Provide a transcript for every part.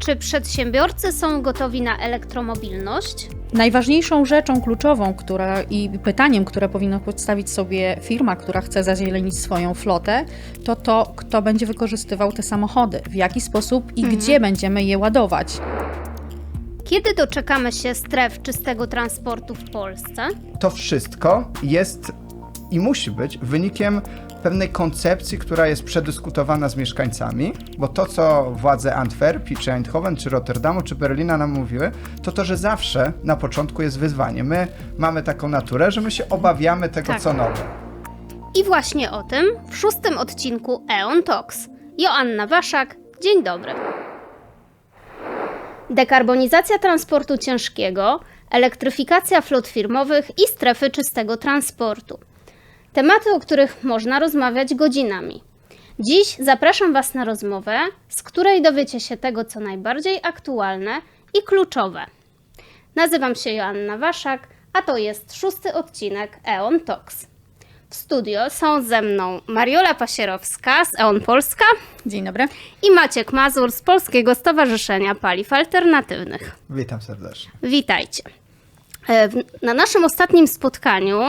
Czy przedsiębiorcy są gotowi na elektromobilność? Najważniejszą rzeczą kluczową, która i pytaniem, które powinna postawić sobie firma, która chce zazielenić swoją flotę, to to, kto będzie wykorzystywał te samochody, w jaki sposób i gdzie będziemy je ładować. Kiedy doczekamy się stref czystego transportu w Polsce? To wszystko jest i musi być wynikiem pewnej koncepcji, która jest przedyskutowana z mieszkańcami, bo to, co władze Antwerpii, czy Eindhoven, czy Rotterdamu, czy Berlina nam mówiły, to to, że zawsze na początku jest wyzwanie. My mamy taką naturę, że my się obawiamy tego, Tak. co nowe. I właśnie o tym w szóstym odcinku EON Talks. Joanna Waszak, dzień dobry. Dekarbonizacja transportu ciężkiego, elektryfikacja flot firmowych i strefy czystego transportu. Tematy, o których można rozmawiać godzinami. Dziś zapraszam Was na rozmowę, z której dowiecie się tego, co najbardziej aktualne i kluczowe. Nazywam się Joanna Waszak, a to jest szósty odcinek EON Talks. W studio są ze mną Mariola Pasierowska z EON Polska Dzień dobry. i Maciek Mazur z Polskiego Stowarzyszenia Paliw Alternatywnych. Witam serdecznie. Witajcie. E, Na naszym ostatnim spotkaniu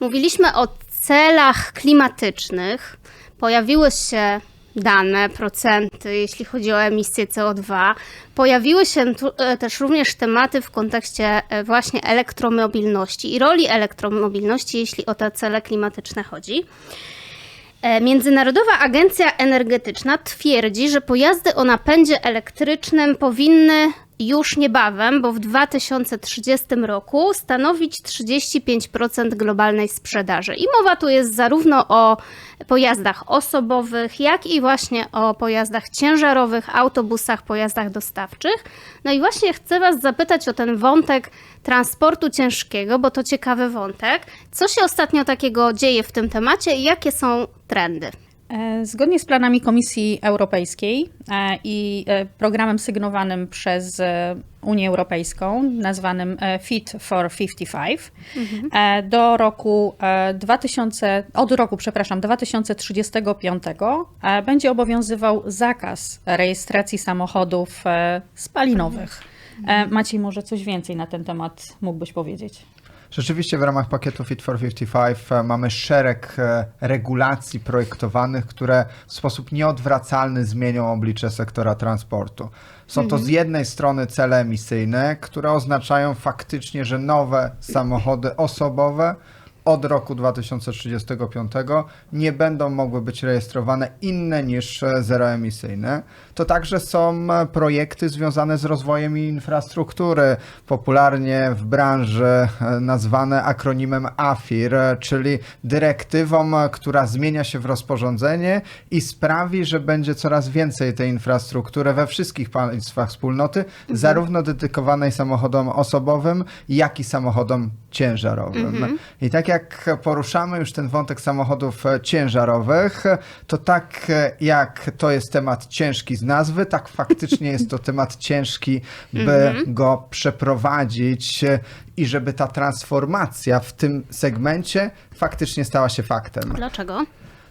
mówiliśmy o celach klimatycznych. Pojawiły się dane, procenty, jeśli chodzi o emisję CO2. Pojawiły się tu, e, też również tematy w kontekście e, właśnie elektromobilności i roli elektromobilności, jeśli o te cele klimatyczne chodzi. E, Międzynarodowa Agencja Energetyczna twierdzi, że pojazdy o napędzie elektrycznym powinny już niebawem, bo w 2030 roku stanowić 35% globalnej sprzedaży. I mowa tu jest zarówno o pojazdach osobowych, jak i właśnie o pojazdach ciężarowych, autobusach, pojazdach dostawczych. No i właśnie chcę Was zapytać o ten wątek transportu ciężkiego, bo to ciekawy wątek. Co się ostatnio takiego dzieje w tym temacie i jakie są trendy? E, Zgodnie z planami Komisji Europejskiej e, i e, programem sygnowanym przez Unię Europejską, nazwanym Fit for 55, e, do roku e, 2000, od roku, przepraszam, 2035 e, będzie obowiązywał zakaz rejestracji samochodów spalinowych. E, Maciej, może coś więcej na ten temat mógłbyś powiedzieć? Rzeczywiście w ramach pakietu Fit for 55 e, mamy szereg e, regulacji projektowanych, które w sposób nieodwracalny zmienią oblicze sektora transportu. Są to z jednej strony cele emisyjne, które oznaczają faktycznie, że nowe samochody osobowe od roku 2035 nie będą mogły być rejestrowane inne niż zeroemisyjne. To także są projekty związane z rozwojem infrastruktury, popularnie w branży e, nazwane akronimem AFIR, czyli dyrektywą, która zmienia się w rozporządzenie i sprawi, że będzie coraz więcej tej infrastruktury we wszystkich państwach wspólnoty, zarówno dedykowanej samochodom osobowym, jak i samochodom ciężarowym. I tak jak poruszamy już ten wątek samochodów e, ciężarowych, to tak e, jak to jest temat ciężki z nazwy, tak faktycznie jest to temat ciężki, by go przeprowadzić e, i żeby ta transformacja w tym segmencie faktycznie stała się faktem. Dlaczego?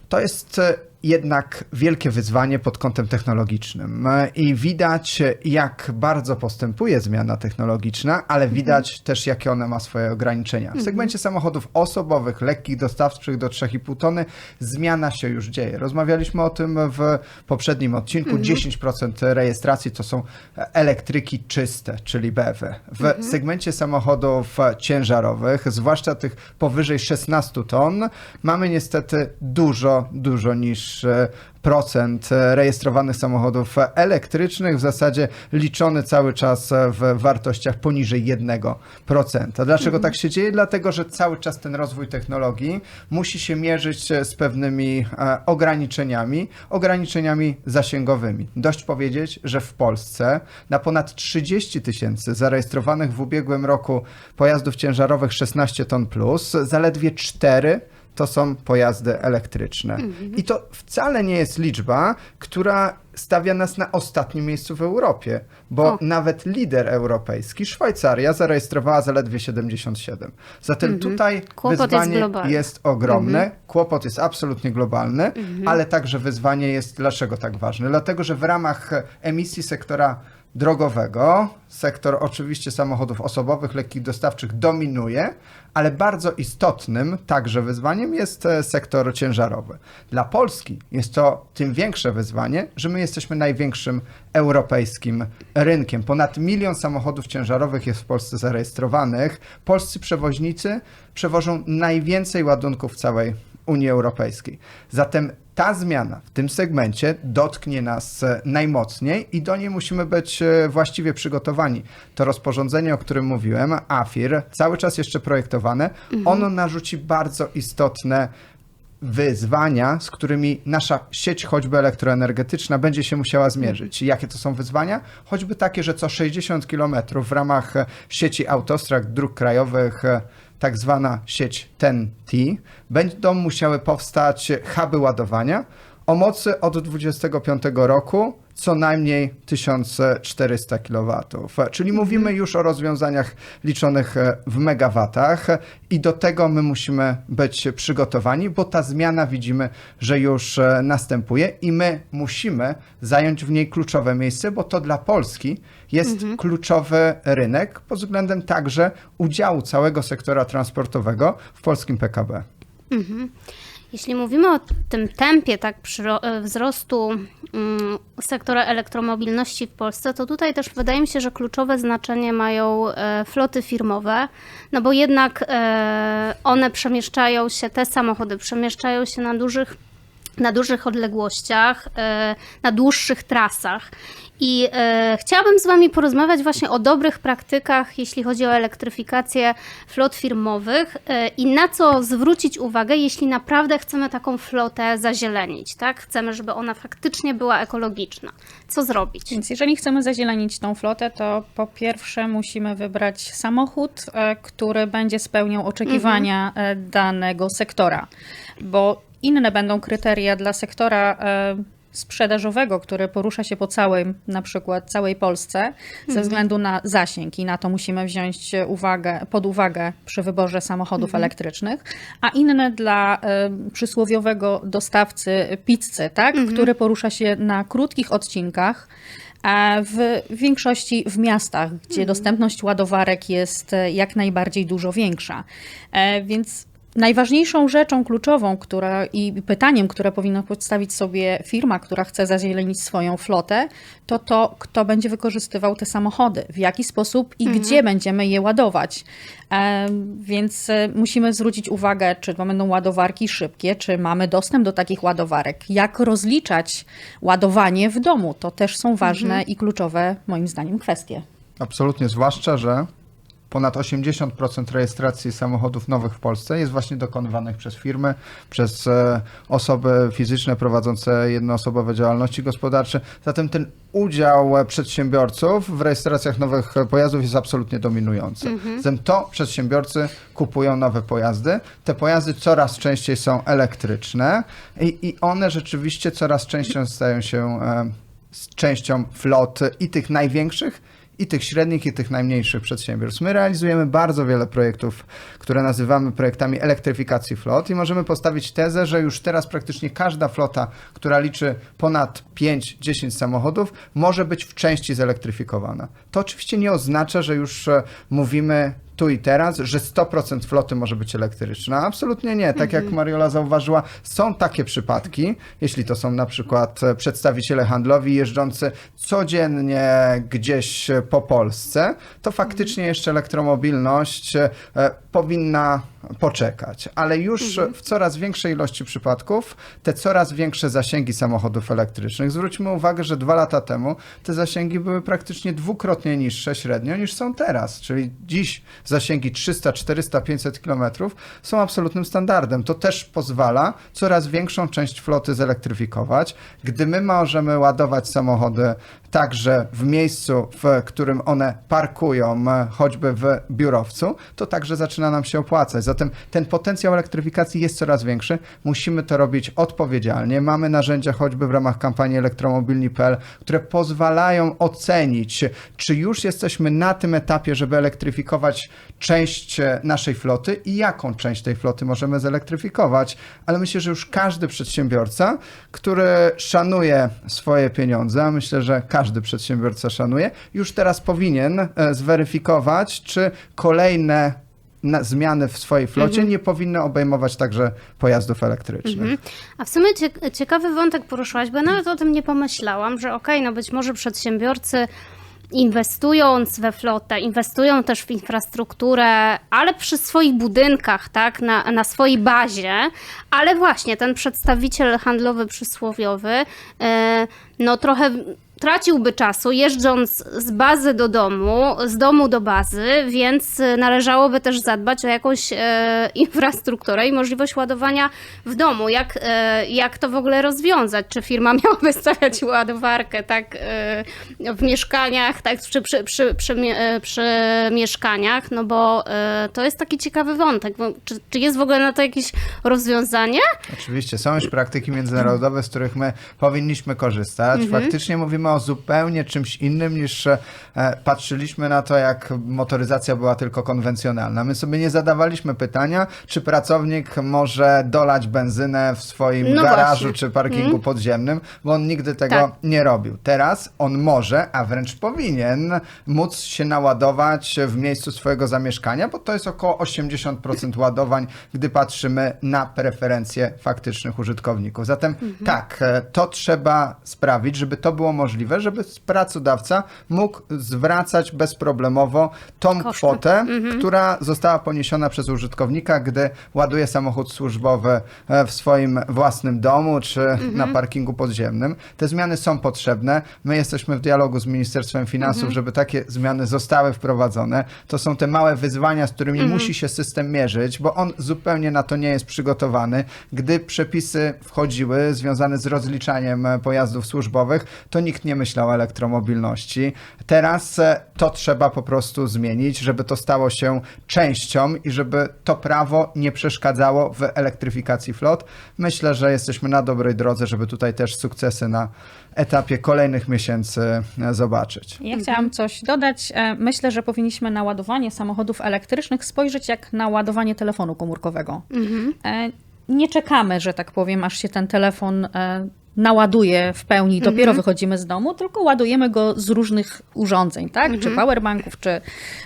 To jest jednak wielkie wyzwanie pod kątem technologicznym E, i widać, jak bardzo postępuje zmiana technologiczna, ale widać też, jakie ona ma swoje ograniczenia. W segmencie samochodów osobowych, lekkich, dostawczych do 3,5 tony zmiana się już dzieje. Rozmawialiśmy o tym w poprzednim odcinku. 10% rejestracji to są elektryki czyste, czyli BEW. W segmencie samochodów ciężarowych, zwłaszcza tych powyżej 16 ton, mamy niestety dużo, dużo procent e, rejestrowanych samochodów elektrycznych, w zasadzie liczony cały czas w wartościach poniżej 1%. Dlaczego tak się dzieje? Dlatego, że cały czas ten rozwój technologii musi się mierzyć e, z pewnymi e, ograniczeniami, ograniczeniami zasięgowymi. Dość powiedzieć, że w Polsce na ponad 30 tysięcy zarejestrowanych w ubiegłym roku pojazdów ciężarowych 16 ton plus, zaledwie 4 to są pojazdy elektryczne. I to wcale nie jest liczba, która stawia nas na ostatnim miejscu w Europie, bo O. nawet lider europejski, Szwajcaria, zarejestrowała zaledwie 77. Zatem tutaj Mhm. Kłopot jest wyzwanie globalny. jest ogromne, kłopot jest absolutnie globalny, Mhm. ale także wyzwanie jest dlaczego tak ważne? Dlatego, że w ramach emisji sektora drogowego, sektor oczywiście samochodów osobowych, lekkich dostawczych dominuje, ale bardzo istotnym także wyzwaniem jest e, sektor ciężarowy. Dla Polski jest to tym większe wyzwanie, że my jesteśmy największym europejskim rynkiem. Ponad milion samochodów ciężarowych jest w Polsce zarejestrowanych. Polscy przewoźnicy przewożą najwięcej ładunków w całej Unii Europejskiej. Zatem ta zmiana w tym segmencie dotknie nas e, najmocniej i do niej musimy być e, właściwie przygotowani. To rozporządzenie, o którym mówiłem, AFIR, cały czas jeszcze projektowane, ono narzuci bardzo istotne wyzwania, z którymi nasza sieć choćby elektroenergetyczna będzie się musiała zmierzyć. Jakie to są wyzwania? Choćby takie, że co 60 km w ramach e, sieci autostrad dróg krajowych tak zwana sieć TEN-T, będą musiały powstać huby ładowania o mocy od 25 roku co najmniej 1400 kW. Czyli mówimy już o rozwiązaniach liczonych e, w megawatach i do tego my musimy być przygotowani, bo ta zmiana widzimy, że już e, następuje i my musimy zająć w niej kluczowe miejsce, bo to dla Polski jest kluczowy rynek pod względem także udziału całego sektora transportowego w polskim PKB. Jeśli mówimy o tym tempie tak e, wzrostu mm, sektora elektromobilności w Polsce, to tutaj też wydaje mi się, że kluczowe znaczenie mają e, floty firmowe, no bo jednak e, one przemieszczają się, te samochody przemieszczają się na dużych na dużych odległościach, na dłuższych trasach. I e, chciałabym z Wami porozmawiać właśnie o dobrych praktykach, jeśli chodzi o elektryfikację flot firmowych e, i na co zwrócić uwagę, jeśli naprawdę chcemy taką flotę zazielenić, tak? Chcemy, żeby ona faktycznie była ekologiczna. Co zrobić? Więc jeżeli chcemy zazielenić tą flotę, to po pierwsze musimy wybrać samochód, e, który będzie spełniał oczekiwania e, danego sektora, bo inne będą kryteria dla sektora e, sprzedażowego, który porusza się po całym, na przykład całej Polsce, ze względu na zasięg i na to musimy wziąć uwagę, pod uwagę przy wyborze samochodów elektrycznych, a inne dla e, przysłowiowego dostawcy pizzy, tak, który porusza się na krótkich odcinkach, a w większości w miastach, gdzie dostępność ładowarek jest e, jak najbardziej dużo większa. E, Więc najważniejszą rzeczą kluczową która, i pytaniem, które powinna postawić sobie firma, która chce zazielenić swoją flotę, to to, kto będzie wykorzystywał te samochody, w jaki sposób i gdzie będziemy je ładować. E, Więc e, musimy zwrócić uwagę, czy to będą ładowarki szybkie, czy mamy dostęp do takich ładowarek, jak rozliczać ładowanie w domu. To też są ważne i kluczowe, moim zdaniem, kwestie. Absolutnie, zwłaszcza, że ponad 80% rejestracji samochodów nowych w Polsce jest właśnie dokonywanych przez firmy, przez e, osoby fizyczne prowadzące jednoosobowe działalności gospodarcze. Zatem ten udział e, przedsiębiorców w rejestracjach nowych pojazdów jest absolutnie dominujący. Zatem to przedsiębiorcy kupują nowe pojazdy. Te pojazdy coraz częściej są elektryczne i, i one rzeczywiście coraz częściej stają się e, częścią flot i tych największych, i tych średnich, i tych najmniejszych przedsiębiorstw. My realizujemy bardzo wiele projektów, które nazywamy projektami elektryfikacji flot i możemy postawić tezę, że już teraz praktycznie każda flota, która liczy ponad 5-10 samochodów, może być w części zelektryfikowana. To oczywiście nie oznacza, że już e, mówimy tu i teraz, że 100% floty może być elektryczna. Absolutnie nie. Tak jak Mariola zauważyła, są takie przypadki, jeśli to są na przykład e, przedstawiciele handlowi jeżdżący codziennie gdzieś e, po Polsce, to faktycznie jeszcze elektromobilność e, powinna poczekać, ale już w coraz większej ilości przypadków te coraz większe zasięgi samochodów elektrycznych. Zwróćmy uwagę, że dwa lata temu te zasięgi były praktycznie dwukrotnie niższe średnio niż są teraz, czyli dziś zasięgi 300, 400, 500 km są absolutnym standardem. To też pozwala coraz większą część floty zelektryfikować. Gdy my możemy ładować samochody także w miejscu, w którym one parkują, e, choćby w biurowcu, to także zaczyna nam się opłacać. Zatem ten potencjał elektryfikacji jest coraz większy. Musimy to robić odpowiedzialnie. Mamy narzędzia choćby w ramach kampanii elektromobilni.pl, które pozwalają ocenić, czy już jesteśmy na tym etapie, żeby elektryfikować część e, naszej floty i jaką część tej floty możemy zelektryfikować. Ale myślę, że już każdy przedsiębiorca, który szanuje swoje pieniądze, myślę, że każdy przedsiębiorca szanuje, już teraz powinien e, zweryfikować, czy kolejne zmiany w swojej flocie nie powinny obejmować także pojazdów elektrycznych. Mhm. A w sumie cie- ciekawy wątek poruszyłaś, bo ja nawet o tym nie pomyślałam, że okej, no być może przedsiębiorcy inwestując we flotę, inwestują też w infrastrukturę, ale przy swoich budynkach, tak, na, na swojej bazie, ale właśnie ten przedstawiciel handlowy przysłowiowy, e, no trochę traciłby czasu jeżdżąc z bazy do domu, z domu do bazy, więc e, należałoby też zadbać o jakąś e, infrastrukturę i możliwość ładowania w domu. Jak, e, jak to w ogóle rozwiązać? Czy firma miałaby stawiać ładowarkę tak e, w mieszkaniach, tak przy, przy, przy, przy, e, przy mieszkaniach? No bo e, to jest taki ciekawy wątek. Czy, czy jest w ogóle na to jakieś rozwiązanie? Oczywiście, są już praktyki międzynarodowe, z których my powinniśmy korzystać. Mhm. Faktycznie mówimy o zupełnie czymś innym niż e, patrzyliśmy na to, jak motoryzacja była tylko konwencjonalna. My sobie nie zadawaliśmy pytania, czy pracownik może dolać benzynę w swoim No garażu właśnie. czy parkingu podziemnym, bo on nigdy tego Tak. nie robił. Teraz on może, a wręcz powinien móc się naładować w miejscu swojego zamieszkania, bo to jest około 80% ładowań, gdy patrzymy na preferencje faktycznych użytkowników. Zatem tak, e, to trzeba sprawić, żeby to było możliwe, żeby pracodawca mógł zwracać bezproblemowo tą Koszty. kwotę, która została poniesiona przez użytkownika, gdy ładuje samochód służbowy e, w swoim własnym domu czy na parkingu podziemnym. Te zmiany są potrzebne. My jesteśmy w dialogu z Ministerstwem Finansów, żeby takie zmiany zostały wprowadzone. To są te małe wyzwania, z którymi musi się system mierzyć, bo on zupełnie na to nie jest przygotowany. Gdy przepisy wchodziły związane z rozliczaniem e, pojazdów służbowych, to nikt nie myślał o elektromobilności. Teraz e, to trzeba po prostu zmienić, żeby to stało się częścią i żeby to prawo nie przeszkadzało w elektryfikacji flot. Myślę, że jesteśmy na dobrej drodze, żeby tutaj też sukcesy na etapie kolejnych miesięcy e, zobaczyć. Ja chciałam coś dodać. E, Myślę, że powinniśmy na ładowanie samochodów elektrycznych spojrzeć jak na ładowanie telefonu komórkowego. E, Nie czekamy, że tak powiem, aż się ten telefon naładuje w pełni, dopiero wychodzimy z domu, tylko ładujemy go z różnych urządzeń, tak? Czy powerbanków, czy,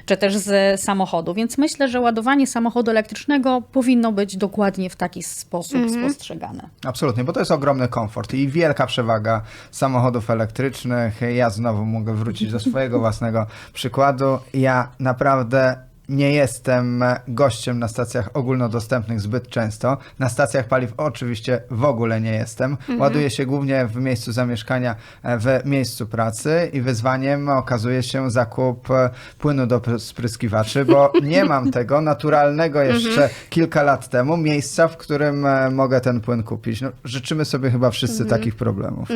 czy też z samochodu. Więc myślę, że ładowanie samochodu elektrycznego powinno być dokładnie w taki sposób spostrzegane. Absolutnie, bo to jest ogromny komfort i wielka przewaga samochodów elektrycznych. Ja znowu mogę wrócić do swojego własnego przykładu. Ja naprawdę nie jestem gościem na stacjach ogólnodostępnych zbyt często. Na stacjach paliw oczywiście w ogóle nie jestem. Ładuję się głównie w miejscu zamieszkania, e, w miejscu pracy i wyzwaniem okazuje się zakup e, płynu do pr- spryskiwaczy, bo nie mam tego naturalnego jeszcze kilka lat temu miejsca, w którym e, mogę ten płyn kupić. No, życzymy sobie chyba wszyscy takich problemów.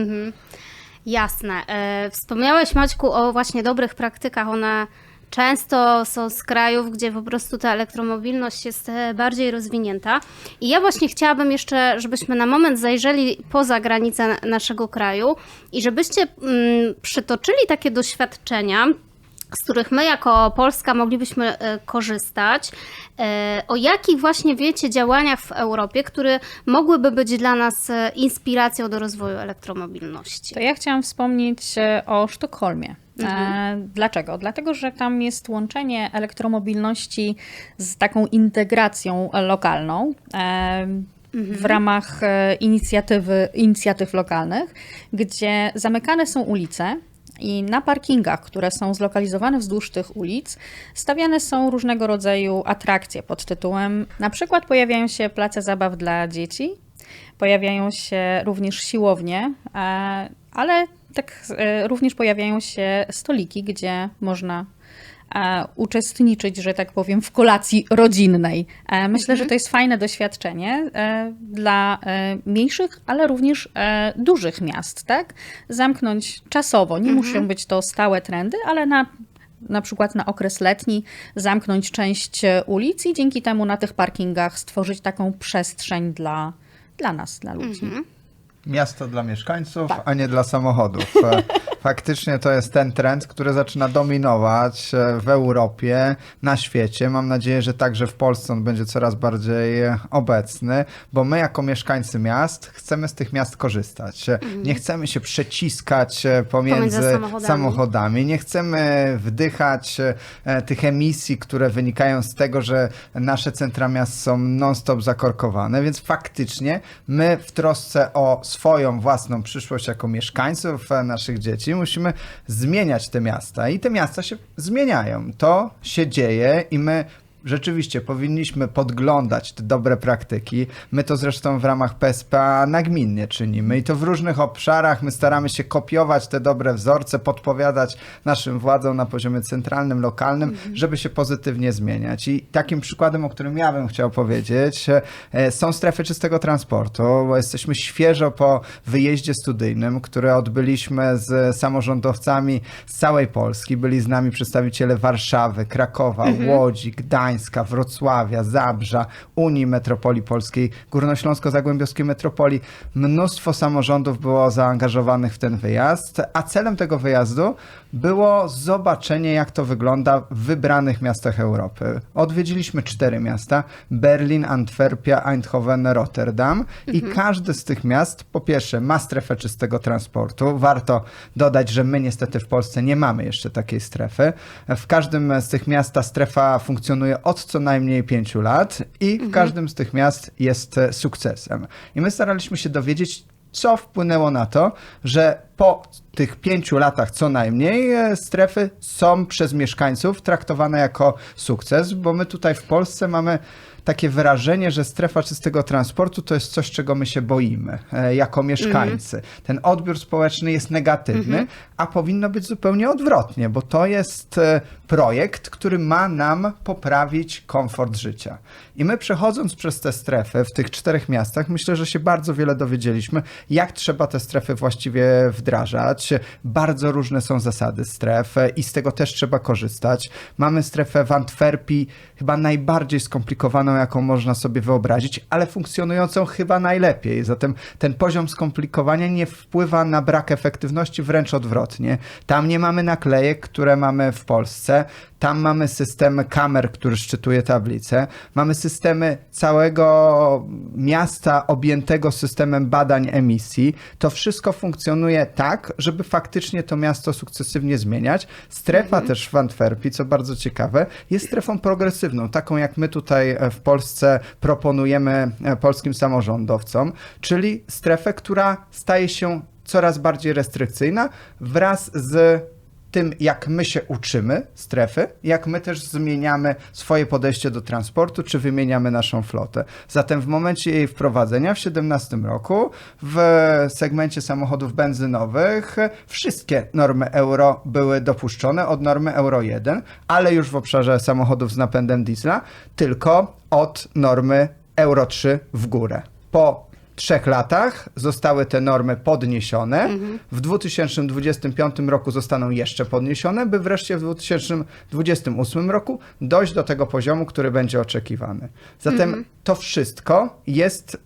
Jasne. E, Wspomniałeś, Maćku, o właśnie dobrych praktykach. One często są z krajów, gdzie po prostu ta elektromobilność jest e, bardziej rozwinięta. I ja właśnie chciałabym jeszcze, żebyśmy na moment zajrzeli poza granice naszego kraju i żebyście mm, przytoczyli takie doświadczenia, z których my jako Polska moglibyśmy e, korzystać. E, O jakich właśnie wiecie działaniach w Europie, które mogłyby być dla nas inspiracją do rozwoju elektromobilności? To ja chciałam wspomnieć o Sztokholmie. E, Dlaczego? Dlatego, że tam jest łączenie elektromobilności z taką integracją lokalną. e, W ramach e, inicjatywy, inicjatyw lokalnych, gdzie zamykane są ulice i na parkingach, które są zlokalizowane wzdłuż tych ulic, stawiane są różnego rodzaju atrakcje pod tytułem na przykład pojawiają się place zabaw dla dzieci, pojawiają się również siłownie, ale tak e, również pojawiają się stoliki, gdzie można e, uczestniczyć, że tak powiem, w kolacji rodzinnej. E, Myślę, że to jest fajne doświadczenie dla mniejszych, ale również dużych miast, tak? Zamknąć czasowo. Nie muszą być to stałe trendy, ale na na przykład na okres letni zamknąć część ulic i dzięki temu na tych parkingach stworzyć taką przestrzeń dla, dla nas, dla ludzi. Miasto dla mieszkańców, Tak. a nie dla samochodów. Faktycznie to jest ten trend, który zaczyna dominować e, w Europie, na świecie. Mam nadzieję, że także w Polsce on będzie coraz bardziej obecny, bo my jako mieszkańcy miast chcemy z tych miast korzystać. E, Nie chcemy się przeciskać e, pomiędzy, Pomiędzy samochodami. samochodami. Nie chcemy wdychać e, tych emisji, które wynikają z tego, że nasze centra miast są non-stop zakorkowane, więc faktycznie my w trosce o swoją własną przyszłość jako mieszkańców naszych dzieci musimy zmieniać te miasta i te miasta się zmieniają. To się dzieje i my Rzeczywiście powinniśmy podglądać te dobre praktyki. My to zresztą w ramach PSPA nagminnie czynimy i to w różnych obszarach. My staramy się kopiować te dobre wzorce, podpowiadać naszym władzom na poziomie centralnym, lokalnym, żeby się pozytywnie zmieniać. I takim przykładem, o którym ja bym chciał powiedzieć, e, są strefy czystego transportu, bo jesteśmy świeżo po wyjeździe studyjnym, które odbyliśmy z samorządowcami z całej Polski. Byli z nami przedstawiciele Warszawy, Krakowa, Łodzi, Gdańska, Wrocławia, Zabrza, Unii Metropolii Polskiej, Górnośląsko-Zagłębiowskiej Metropolii. Mnóstwo samorządów było zaangażowanych w ten wyjazd, a celem tego wyjazdu było zobaczenie, jak to wygląda w wybranych miastach Europy. Odwiedziliśmy cztery miasta: Berlin, Antwerpia, Eindhoven, Rotterdam. I każdy z tych miast, po pierwsze, ma strefę czystego transportu. Warto dodać, że my niestety w Polsce nie mamy jeszcze takiej strefy. W każdym z tych miast ta strefa funkcjonuje od co najmniej pięciu lat i w każdym z tych miast jest sukcesem. I my staraliśmy się dowiedzieć, co wpłynęło na to, że po tych pięciu latach co najmniej e, strefy są przez mieszkańców traktowane jako sukces, bo my tutaj w Polsce mamy takie wyrażenie, że strefa czystego transportu to jest coś, czego my się boimy e, jako mieszkańcy. Ten odbiór społeczny jest negatywny, a powinno być zupełnie odwrotnie, bo to jest e, projekt, który ma nam poprawić komfort życia. I my przechodząc przez te strefy w tych czterech miastach, myślę, że się bardzo wiele dowiedzieliśmy, jak trzeba te strefy właściwie wdrażać. Bardzo różne są zasady stref e, i z tego też trzeba korzystać. Mamy strefę w Antwerpii, chyba najbardziej skomplikowaną, jaką można sobie wyobrazić, ale funkcjonującą chyba najlepiej. Zatem ten poziom skomplikowania nie wpływa na brak efektywności, wręcz odwrotnie. Tam nie mamy naklejek, które mamy w Polsce. Tam mamy system kamer, który szczytuje tablicę. Mamy systemy całego miasta objętego systemem badań emisji. To wszystko funkcjonuje tak, żeby faktycznie to miasto sukcesywnie zmieniać. Strefa też w Antwerpii, co bardzo ciekawe, jest strefą progresywną, taką jak my tutaj e, w Polsce proponujemy e, polskim samorządowcom, czyli strefę, która staje się coraz bardziej restrykcyjna wraz z tym, jak my się uczymy strefy, jak my też zmieniamy swoje podejście do transportu, czy wymieniamy naszą flotę. Zatem w momencie jej wprowadzenia w 2017 roku w segmencie samochodów benzynowych wszystkie normy euro były dopuszczone od normy euro 1, ale już w obszarze samochodów z napędem diesla tylko od normy euro 3 w górę. Po trzech latach zostały te normy podniesione. W 2025 roku zostaną jeszcze podniesione, by wreszcie w 2028 roku dojść do tego poziomu, który będzie oczekiwany. Zatem to wszystko jest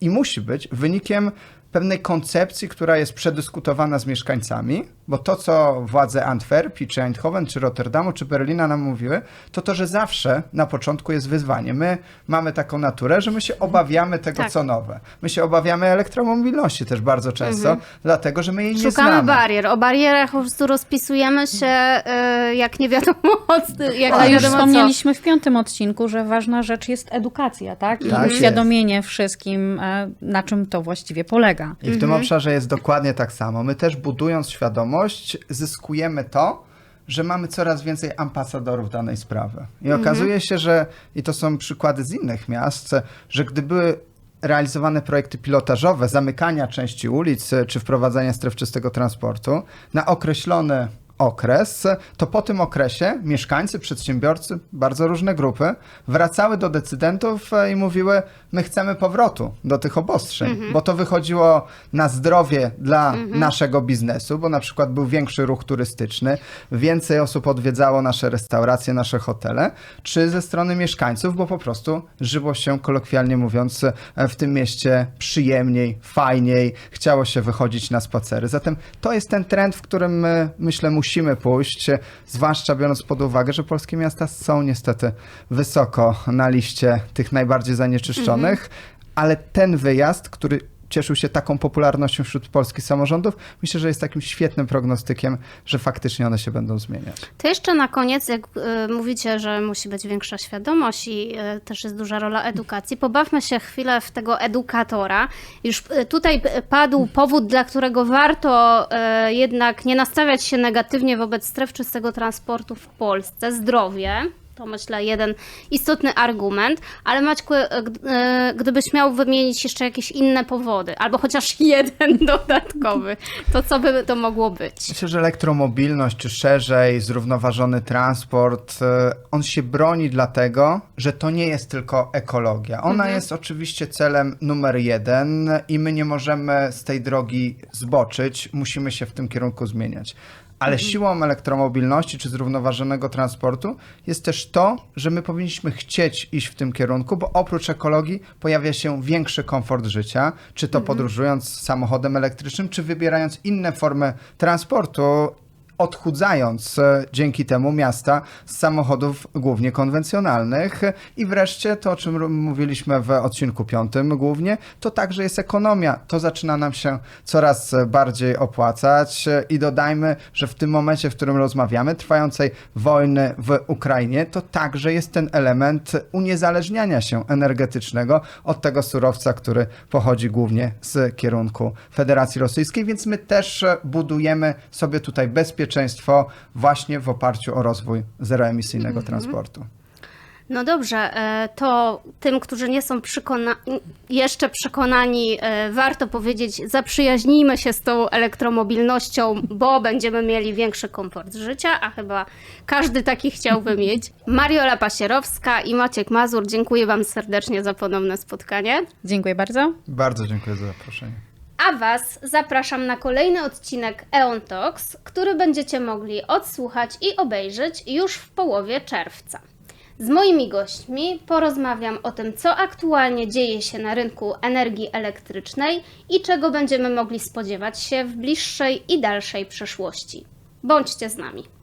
i musi być wynikiem pewnej koncepcji, która jest przedyskutowana z mieszkańcami, bo to, co władze Antwerpii, czy Eindhoven, czy Rotterdamu, czy Berlina nam mówiły, to to, że zawsze na początku jest wyzwanie. My mamy taką naturę, że my się obawiamy tego, Tak. co nowe. My się obawiamy elektromobilności też bardzo często, dlatego, że my jej nie Szukamy znamy. barier. O barierach po prostu rozpisujemy się y, jak nie wiadomo, jak Ale nie już wspomnieliśmy w piątym odcinku, że ważna rzecz jest edukacja, tak? I Tak jest. uświadomienie wszystkim, e, na czym to właściwie polega. I w tym obszarze jest dokładnie tak samo. My też budując świadomość, zyskujemy to, że mamy coraz więcej ambasadorów danej sprawy. I okazuje się, że, i to są przykłady z innych miast, że gdy były realizowane projekty pilotażowe, zamykania części ulic czy wprowadzania stref czystego transportu na określony okres, to po tym okresie mieszkańcy, przedsiębiorcy, bardzo różne grupy, wracały do decydentów e, i mówiły: My chcemy powrotu do tych obostrzeń, bo to wychodziło na zdrowie dla naszego biznesu, bo na przykład był większy ruch turystyczny, więcej osób odwiedzało nasze restauracje, nasze hotele, czy ze strony mieszkańców, bo po prostu żyło się, kolokwialnie mówiąc, e, w tym mieście przyjemniej, fajniej, chciało się wychodzić na spacery. Zatem to jest ten trend, w którym my, myślę, musimy pójść, e, zwłaszcza biorąc pod uwagę, że polskie miasta są niestety wysoko na liście tych najbardziej zanieczyszczonych, ale ten wyjazd, który cieszył się taką popularnością wśród polskich samorządów, myślę, że jest takim świetnym prognostykiem, że faktycznie one się będą zmieniać. To jeszcze na koniec, jak y, mówicie, że musi być większa świadomość i y, też jest duża rola edukacji, pobawmy się chwilę w tego edukatora. Już y, tutaj padł powód, dla którego warto jednak nie nastawiać się negatywnie wobec stref czystego transportu w Polsce. Zdrowie. To myślę jeden istotny argument, ale Maćku, g- y, gdybyś miał wymienić jeszcze jakieś inne powody, albo chociaż jeden dodatkowy, to co by to mogło być? Myślę, że elektromobilność, czy szerzej zrównoważony transport, e, on się broni dlatego, że to nie jest tylko ekologia. Ona jest oczywiście celem numer jeden i my nie możemy z tej drogi zboczyć, musimy się w tym kierunku zmieniać. Ale siłą elektromobilności czy zrównoważonego transportu jest też to, że my powinniśmy chcieć iść w tym kierunku, bo oprócz ekologii pojawia się większy komfort życia, czy to podróżując samochodem elektrycznym, czy wybierając inne formy transportu odchudzając e, dzięki temu miasta z samochodów głównie konwencjonalnych. I wreszcie to, o czym mówiliśmy w odcinku piątym głównie, to także jest ekonomia. To zaczyna nam się coraz bardziej opłacać i dodajmy, że w tym momencie, w którym rozmawiamy, trwającej wojny w Ukrainie, to także jest ten element uniezależniania się energetycznego od tego surowca, który pochodzi głównie z kierunku Federacji Rosyjskiej, więc my też budujemy sobie tutaj bezpieczeństwo właśnie w oparciu o rozwój zeroemisyjnego transportu. No dobrze, e, to tym, którzy nie są przekona- jeszcze przekonani, e, warto powiedzieć, zaprzyjaźnijmy się z tą elektromobilnością, bo będziemy mieli większy komfort życia, a chyba każdy taki chciałby mieć. Mariola Pasierowska i Maciek Mazur, dziękuję Wam serdecznie za ponowne spotkanie. Dziękuję bardzo. Bardzo dziękuję za zaproszenie. A Was zapraszam na kolejny odcinek Eon Talks, który będziecie mogli odsłuchać i obejrzeć już w połowie czerwca. Z moimi gośćmi porozmawiam o tym, co aktualnie dzieje się na rynku energii elektrycznej i czego będziemy mogli spodziewać się w bliższej i dalszej przyszłości. Bądźcie z nami.